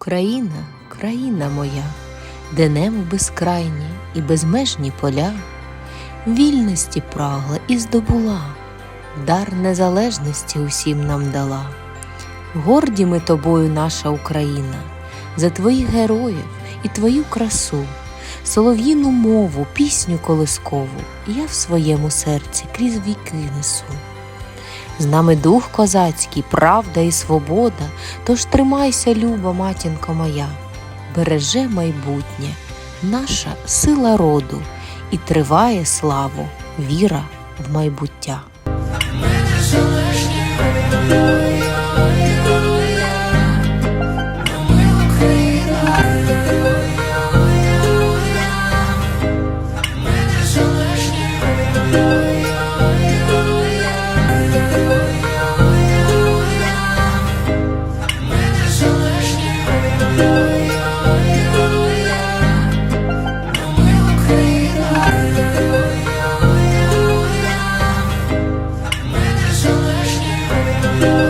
Україна, країна моя, де небо безкрайні і безмежні поля, вільності прагла і здобула, дар незалежності усім нам дала. Горді ми тобою, наша Україна, за твоїх героїв і твою красу, солов'їну мову, пісню колискову я в своєму серці крізь віки несу. З нами дух козацький, правда і свобода, тож тримайся, люба матінко моя, береже майбутнє, наша сила роду, і триває славу, віра в майбуття. Ми